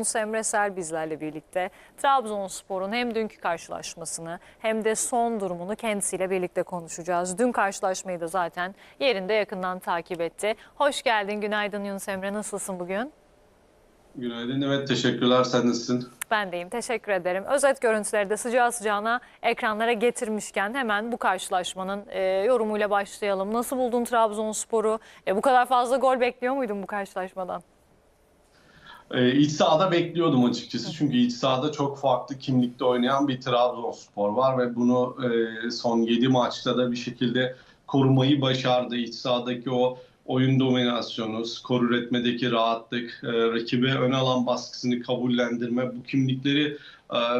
Yunus Emre Sel bizlerle birlikte. Trabzonspor'un hem dünkü karşılaşmasını hem de son durumunu kendisiyle birlikte konuşacağız. Dün karşılaşmayı da zaten yerinde yakından takip etti. Hoş geldin, günaydın Yunus Emre. Nasılsın bugün? Günaydın, evet teşekkürler. Sen nasılsın? Ben deyim. Teşekkür ederim. Özet görüntüleri de sıcağı sıcağına ekranlara getirmişken hemen bu karşılaşmanın e, yorumuyla başlayalım. Nasıl buldun Trabzonspor'u? E, bu kadar fazla gol bekliyor muydun bu karşılaşmadan? Ee, iç sahada bekliyordum açıkçası. Çünkü iç sahada çok farklı kimlikte oynayan bir Trabzonspor var ve bunu e, son 7 maçta da bir şekilde korumayı başardı. İç sahadaki o oyun dominasyonu, skor üretmedeki rahatlık, e, rakibe ön alan baskısını kabullendirme bu kimlikleri e,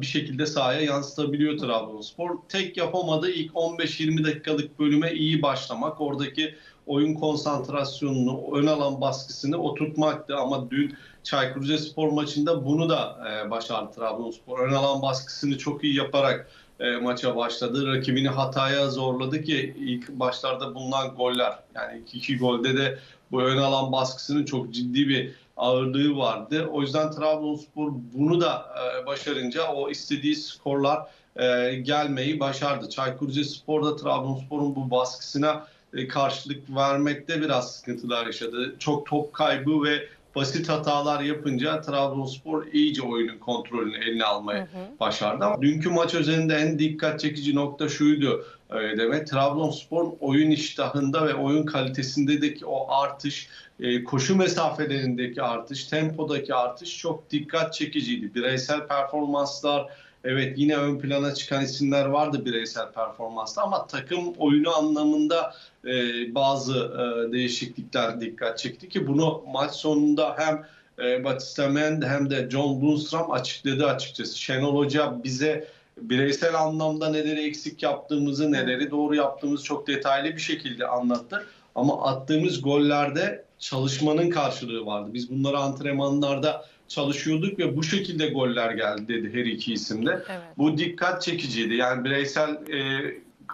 bir şekilde sahaya yansıtabiliyor Trabzonspor. Tek yapamadığı ilk 15-20 dakikalık bölüme iyi başlamak. Oradaki oyun konsantrasyonunu, ön alan baskısını oturtmaktı ama dün Çaykur Rizespor maçında bunu da e, başardı Trabzonspor. Ön alan baskısını çok iyi yaparak e, maça başladı. Rakibini hataya zorladı ki ilk başlarda bulunan goller. Yani ilk iki golde de bu ön alan baskısının çok ciddi bir ağırlığı vardı. O yüzden Trabzonspor bunu da e, başarınca o istediği skorlar e, gelmeyi başardı. Çaykur Rizespor da Trabzonspor'un bu baskısına e, karşılık vermekte biraz sıkıntılar yaşadı. Çok top kaybı ve basit hatalar yapınca Trabzonspor iyice oyunun kontrolünü eline almayı başardı. Ama dünkü maç özelinde en dikkat çekici nokta şuydu e, demek. Trabzonspor'un oyun iştahında ve oyun kalitesindeki o artış, e, koşu mesafelerindeki artış, tempodaki artış çok dikkat çekiciydi. Bireysel performanslar, evet yine ön plana çıkan isimler vardı bireysel performansta ama takım oyunu anlamında e, bazı e, değişiklikler dikkat çekti ki bunu maç sonunda hem e, Batista Mendy hem de John Lundstram açıkladı açıkçası. Şenol Hoca bize bireysel anlamda neleri eksik yaptığımızı, neleri doğru yaptığımızı çok detaylı bir şekilde anlattı. Ama attığımız gollerde çalışmanın karşılığı vardı. Biz bunları antrenmanlarda çalışıyorduk ve bu şekilde goller geldi dedi her iki isimde. Evet. Bu dikkat çekiciydi. Yani bireysel e,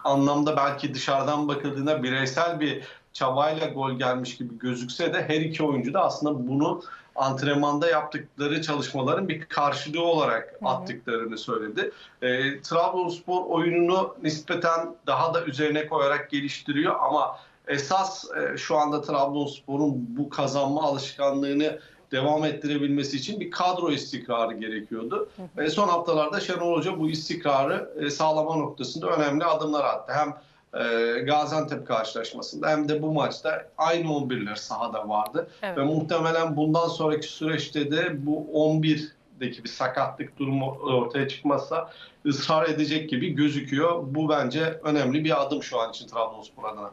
anlamda belki dışarıdan bakıldığında bireysel bir çabayla gol gelmiş gibi gözükse de her iki oyuncu da aslında bunu antrenmanda yaptıkları çalışmaların bir karşılığı olarak Hı hı. attıklarını söyledi. E, Trabzonspor oyununu nispeten daha da üzerine koyarak geliştiriyor ama esas e, şu anda Trabzonspor'un bu kazanma alışkanlığını devam ettirebilmesi için bir kadro istikrarı gerekiyordu. Ve son haftalarda Şenol Hoca bu istikrarı e, sağlama noktasında önemli adımlar attı. Hem e, Gaziantep karşılaşmasında hem de bu maçta aynı 11'ler sahada vardı. Evet. Ve muhtemelen bundan sonraki süreçte de bu 11'deki bir sakatlık durumu ortaya çıkmazsa ısrar edecek gibi gözüküyor. Bu bence önemli bir adım şu an için Trabzonspor adına.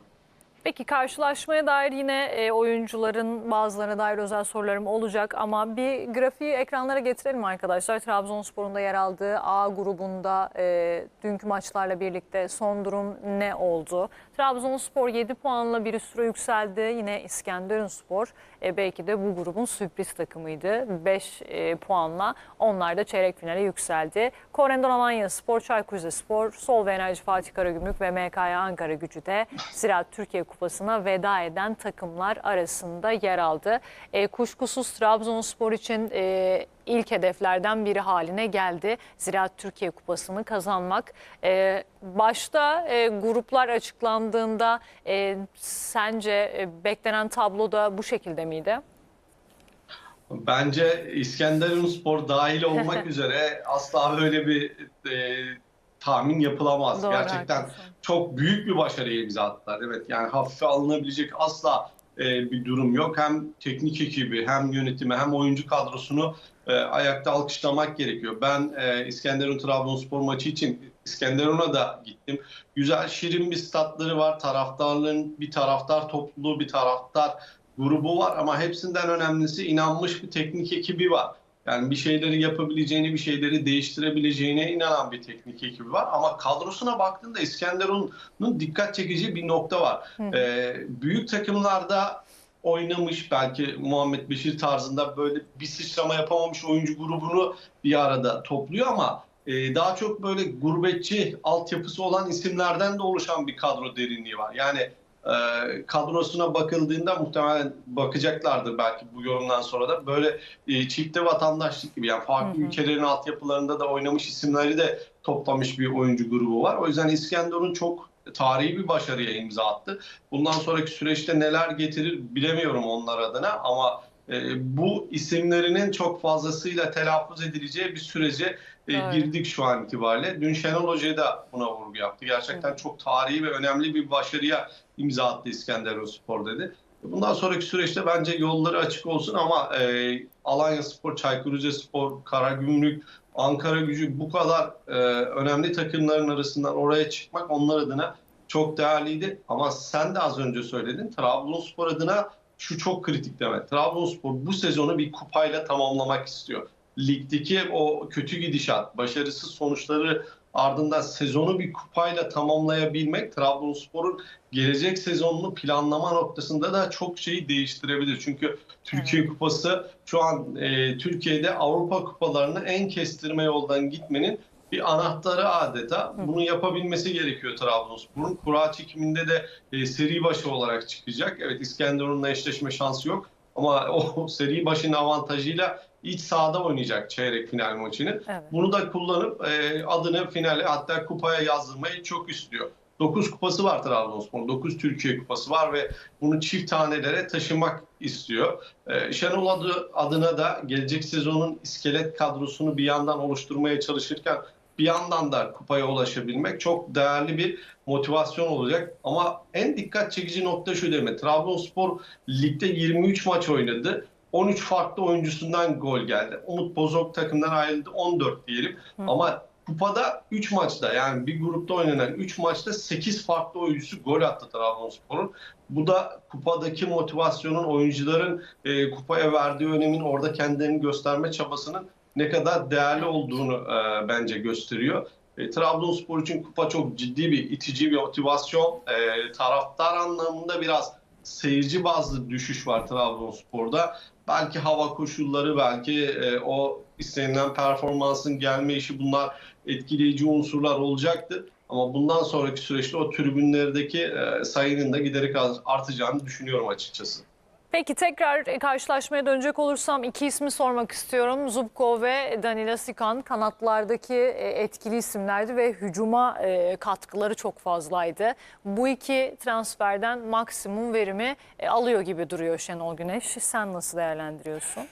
Peki karşılaşmaya dair yine e, oyuncuların bazılarına dair özel sorularım olacak ama bir grafiği ekranlara getirelim arkadaşlar. Trabzonspor'un da yer aldığı A grubunda e, dünkü maçlarla birlikte son durum ne oldu? Trabzonspor 7 puanla bir üst tura yükseldi. Yine İskenderunspor e, belki de bu grubun sürpriz takımıydı. 5 e, puanla onlar da çeyrek finale yükseldi. Korendon Alanya Spor, Çaykur Rizespor, Sol ve Enerji Fatih Karagümrük ve MKY Ankara gücü de Ziraat Türkiye Kupası'na veda eden takımlar arasında yer aldı. E, kuşkusuz Trabzonspor için e, ilk hedeflerden biri haline geldi. Ziraat Türkiye Kupası'nı kazanmak. E, başta e, gruplar açıklandığında e, sence e, beklenen tablo da bu şekilde miydi? Bence İskenderunspor dahil olmak üzere asla böyle bir e, tahmin yapılamaz. Doğru, Gerçekten haklısın. çok büyük bir başarıya imza attılar. Evet yani hafife alınabilecek asla e, bir durum yok. Hem teknik ekibi hem yönetimi hem oyuncu kadrosunu e, ayakta alkışlamak gerekiyor. Ben e, İskenderun Trabzonspor maçı için İskenderun'a da gittim. Güzel şirin bir statları var. Taraftarların bir taraftar topluluğu, bir taraftar grubu var ama hepsinden önemlisi inanmış bir teknik ekibi var. Yani bir şeyleri yapabileceğini, bir şeyleri değiştirebileceğine inanan bir teknik ekibi var. Ama kadrosuna baktığında İskenderun'un dikkat çekici bir nokta var. Hı. Ee, büyük takımlarda oynamış belki Muhammed Beşir tarzında böyle bir sıçrama yapamamış oyuncu grubunu bir arada topluyor ama e, daha çok böyle gurbetçi altyapısı olan isimlerden de oluşan bir kadro derinliği var. Yani kadrosuna bakıldığında muhtemelen bakacaklardır belki bu yorumdan sonra da böyle e, çifte vatandaşlık gibi yani farklı Hı hı. ülkelerin altyapılarında da oynamış isimleri de toplamış bir oyuncu grubu var. O yüzden İskenderun çok tarihi bir başarıya imza attı. Bundan sonraki süreçte neler getirir bilemiyorum onlar adına ama bu isimlerinin çok fazlasıyla telaffuz edileceği bir sürece e, Evet. girdik şu an itibariyle. Dün Şenol Hoca da buna vurgu yaptı. Gerçekten çok tarihi ve önemli bir başarıya imza attı İskenderunspor dedi. Bundan sonraki süreçte bence yolları açık olsun ama e, Alanya Spor, Çaykur Rizespor, Karagümrük, Ankara Gücü bu kadar e, önemli takımların arasından oraya çıkmak onlar adına çok değerliydi. Ama sen de az önce söyledin Trabzonspor adına şu çok kritik demek. Trabzonspor bu sezonu bir kupayla tamamlamak istiyor. Ligdeki o kötü gidişat, başarısız sonuçları ardından sezonu bir kupayla tamamlayabilmek Trabzonspor'un gelecek sezonunu planlama noktasında da çok şeyi değiştirebilir. Çünkü Türkiye Kupası şu an e, Türkiye'de Avrupa kupalarını en kestirme yoldan gitmenin bir anahtarı adeta. Bunu yapabilmesi gerekiyor Trabzonspor'un. Kura çekiminde de e, seri başı olarak çıkacak. Evet İskenderun'la eşleşme şansı yok. Ama o seri başının avantajıyla iç sahada oynayacak çeyrek final maçını. Evet. Bunu da kullanıp e, adını finale hatta kupaya yazdırmayı çok istiyor. 9 kupası var Trabzonspor'un. 9 Türkiye kupası var ve bunu çift tanelere taşımak istiyor. E, Şenol adı, adına da gelecek sezonun iskelet kadrosunu bir yandan oluşturmaya çalışırken bir yandan da kupaya ulaşabilmek çok değerli bir motivasyon olacak. Ama en dikkat çekici nokta şu deme. Trabzonspor ligde 23 maç oynadı. 13 farklı oyuncusundan gol geldi. Umut Bozok takımdan ayrıldı 14 diyelim. Hı. Ama kupada 3 maçta yani bir grupta oynanan 3 maçta 8 farklı oyuncusu gol attı Trabzonspor'un. Bu da kupadaki motivasyonun oyuncuların e, kupaya verdiği önemin orada kendilerini gösterme çabasının ne kadar değerli olduğunu e, bence gösteriyor. E, Trabzonspor için kupa çok ciddi bir itici bir motivasyon. E, taraftar anlamında biraz seyirci bazlı düşüş var Trabzonspor'da. Belki hava koşulları, belki e, o istenilen performansın gelme işi bunlar etkileyici unsurlar olacaktır. Ama bundan sonraki süreçte o tribünlerdeki e, sayının da giderek artacağını düşünüyorum açıkçası. Peki tekrar e, karşılaşmaya dönecek olursam iki ismi sormak istiyorum. Zubko ve Danila Sikan kanatlardaki e, etkili isimlerdi ve hücuma e, katkıları çok fazlaydı. Bu iki transferden maksimum verimi alıyor gibi duruyor Şenol Güneş. Sen nasıl değerlendiriyorsun?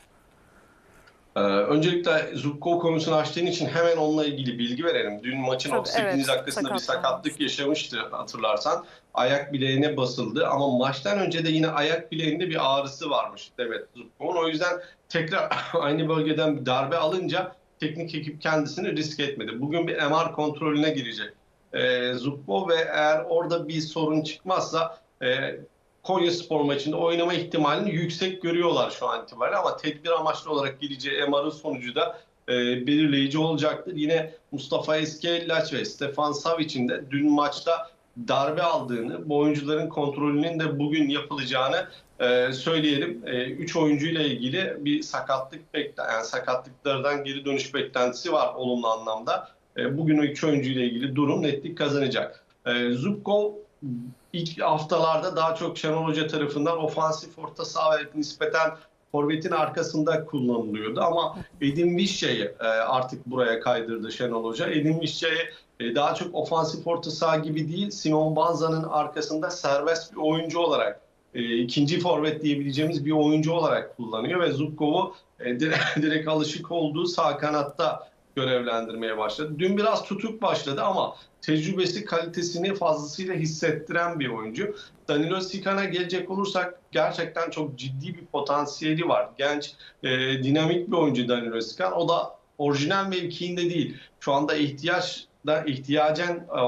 Ee, öncelikle Zubkov konusunu açtığın için hemen onunla ilgili bilgi verelim. Dün maçın Çok, 38. evet, dakikasında bir sakatlık yaşamıştı hatırlarsan. Ayak bileğine basıldı ama maçtan önce de yine ayak bileğinde bir ağrısı varmış Demet Zubkov'un. O yüzden tekrar aynı bölgeden bir darbe alınca teknik ekip kendisini risk etmedi. Bugün bir MR kontrolüne girecek ee, Zubkov ve eğer orada bir sorun çıkmazsa e, Konya Spor maçında oynama ihtimalini yüksek görüyorlar şu an itibariyle ama tedbir amaçlı olarak gireceği MR'ın sonucu da e, belirleyici olacaktır. Yine Mustafa Eskellaç ve Stefan Savic'in de dün maçta darbe aldığını, bu oyuncuların kontrolünün de bugün yapılacağını e, söyleyelim. 3 oyuncuyla ilgili bir sakatlık bekle yani sakatlıklardan geri dönüş beklentisi var olumlu anlamda. E, bugün o iki oyuncuyla ilgili durum netlik kazanacak. E, Zubkov ilk haftalarda daha çok Şenol Hoca tarafından ofansif orta saha ve nispeten forvetin arkasında kullanılıyordu ama Edin Vişça'yı e, artık buraya kaydırdı Şenol Hoca. Edin Vişça'yı e, daha çok ofansif orta saha gibi değil Simon Banza'nın arkasında serbest bir oyuncu olarak e, ikinci forvet diyebileceğimiz bir oyuncu olarak kullanıyor ve Zubkov'u e, direkt alışık olduğu sağ kanatta görevlendirmeye başladı. Dün biraz tutuk başladı ama tecrübesi kalitesini fazlasıyla hissettiren bir oyuncu. Danilo Sikan'a gelecek olursak gerçekten çok ciddi bir potansiyeli var. Genç, e, dinamik bir oyuncu Danilo Sikan. O da orijinal mevkiinde değil. Şu anda ihtiyaç da ihtiyacen e,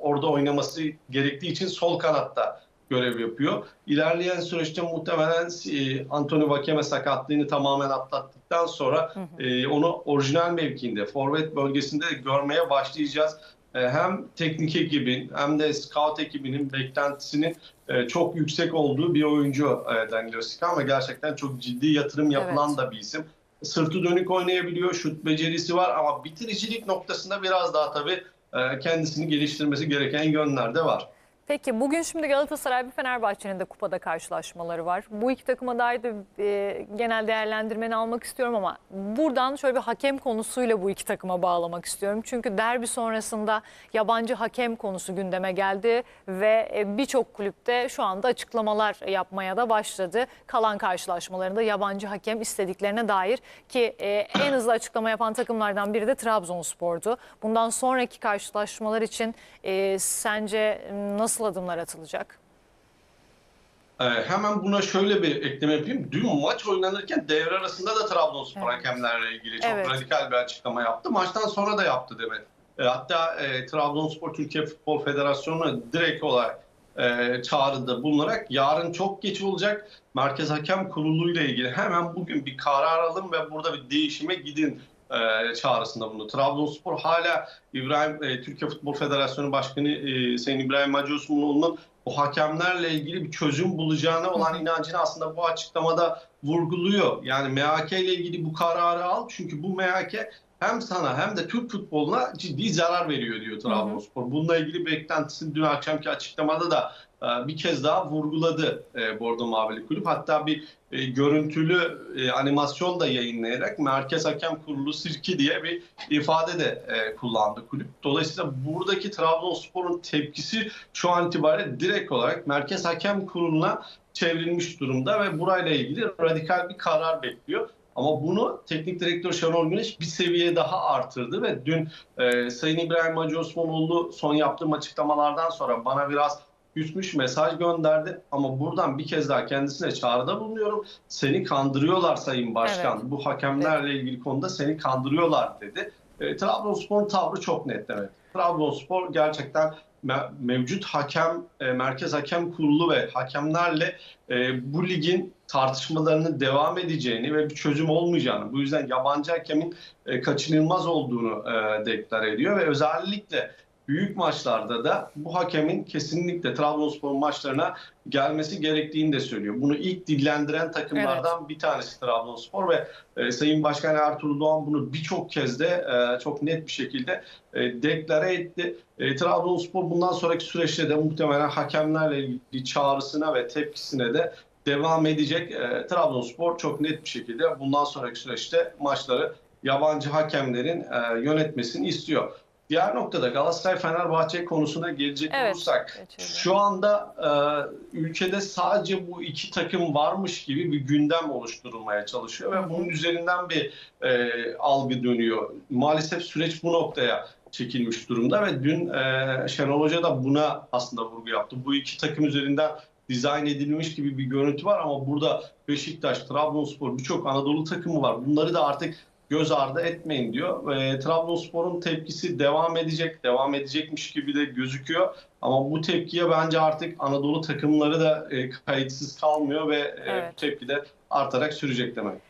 orada oynaması gerektiği için sol kanatta görev yapıyor. İlerleyen süreçte muhtemelen e, Anthony Vakeme sakatlığını tamamen atlattıktan sonra e, onu orijinal mevkiinde, forvet bölgesinde görmeye başlayacağız. E, hem teknik ekibin hem de scout ekibinin beklentisinin e, çok yüksek olduğu bir oyuncu e, Danilo Sikan ve gerçekten çok ciddi yatırım yapılan Evet. da bir isim. Sırtı dönük oynayabiliyor, şut becerisi var ama bitiricilik noktasında biraz daha tabii e, kendisini geliştirmesi gereken yönler de var. Peki bugün şimdi Galatasaray ve Fenerbahçe'nin de kupada karşılaşmaları var. Bu iki takıma dair de e, genel değerlendirmeni almak istiyorum ama buradan şöyle bir hakem konusuyla bu iki takıma bağlamak istiyorum. Çünkü derbi sonrasında yabancı hakem konusu gündeme geldi ve e, birçok kulüpte şu anda açıklamalar yapmaya da başladı. Kalan karşılaşmalarında yabancı hakem istediklerine dair ki e, en hızlı açıklama yapan takımlardan biri de Trabzonspor'du. Bundan sonraki karşılaşmalar için e, sence nasıl adımlar atılacak? Ee, hemen buna şöyle bir ekleme yapayım. Dün maç oynanırken devre arasında da Trabzonspor Evet. hakemlerle ilgili çok Evet. radikal bir açıklama yaptı. Maçtan sonra da yaptı Demet. E, hatta e, Trabzonspor Türkiye Futbol Federasyonu'na direkt olarak e, çağrıda bulunarak yarın çok geç olacak Merkez Hakem Kurulu ile ilgili hemen bugün bir karar alın ve burada bir değişime gidin e, çağrısında bulundu. Trabzonspor hala İbrahim e, Türkiye Futbol Federasyonu Başkanı e, Sayın İbrahim Hacı Osmanoğlu'nun o hakemlerle ilgili bir çözüm bulacağına olan inancını aslında bu açıklamada vurguluyor. Yani MHK ile ilgili bu kararı al çünkü bu MHK hem sana hem de Türk futboluna ciddi zarar veriyor diyor Trabzonspor. Bununla ilgili beklentisini dün akşamki açıklamada da bir kez daha vurguladı e, Bordo Mavili Kulüp. Hatta bir e, görüntülü e, animasyon da yayınlayarak Merkez Hakem Kurulu Sirki diye bir ifade de e, kullandı kulüp. Dolayısıyla buradaki Trabzonspor'un tepkisi şu an itibariyle direkt olarak Merkez Hakem Kurulu'na çevrilmiş durumda ve burayla ilgili radikal bir karar bekliyor. Ama bunu teknik direktör Şenol Güneş bir seviye daha artırdı ve dün e, Sayın İbrahim Hacı Osmanoğlu son yaptığım açıklamalardan sonra bana biraz küsmüş mesaj gönderdi. Ama buradan bir kez daha kendisine çağrıda bulunuyorum. Seni kandırıyorlar Sayın Başkan. Bu hakemlerle ilgili konuda seni kandırıyorlar dedi. E, Trabzonspor'un tavrı çok net demek. Trabzonspor gerçekten me- mevcut hakem, e, merkez hakem kurulu ve hakemlerle e, bu ligin tartışmalarının devam edeceğini ve bir çözüm olmayacağını, bu yüzden yabancı hakemin e, kaçınılmaz olduğunu deklare ediyor ve özellikle büyük maçlarda da bu hakemin kesinlikle Trabzonspor maçlarına gelmesi gerektiğini de söylüyor. Bunu ilk dillendiren takımlardan bir tanesi Trabzonspor ve e, Sayın Başkan Ertuğrul Doğan bunu birçok kez de e, çok net bir şekilde e, deklare etti. E, Trabzonspor bundan sonraki süreçte de muhtemelen hakemlerle ilgili çağrısına ve tepkisine de devam edecek. E, Trabzonspor çok net bir şekilde bundan sonraki süreçte maçları yabancı hakemlerin e, yönetmesini istiyor. Diğer noktada Galatasaray-Fenerbahçe konusuna gelecek Evet, olursak geçelim. şu anda e, ülkede sadece bu iki takım varmış gibi bir gündem oluşturulmaya çalışıyor ve bunun üzerinden bir e, algı dönüyor. Maalesef süreç bu noktaya çekilmiş durumda ve dün e, Şenol Hoca da buna aslında vurgu yaptı. Bu iki takım üzerinden dizayn edilmiş gibi bir görüntü var ama burada Beşiktaş, Trabzonspor birçok Anadolu takımı var. Bunları da artık göz ardı etmeyin diyor. E, Trabzonspor'un tepkisi devam edecek, devam edecekmiş gibi de gözüküyor. Ama bu tepkiye bence artık Anadolu takımları da e, kayıtsız kalmıyor ve e, Evet. bu tepki de artarak sürecek demek.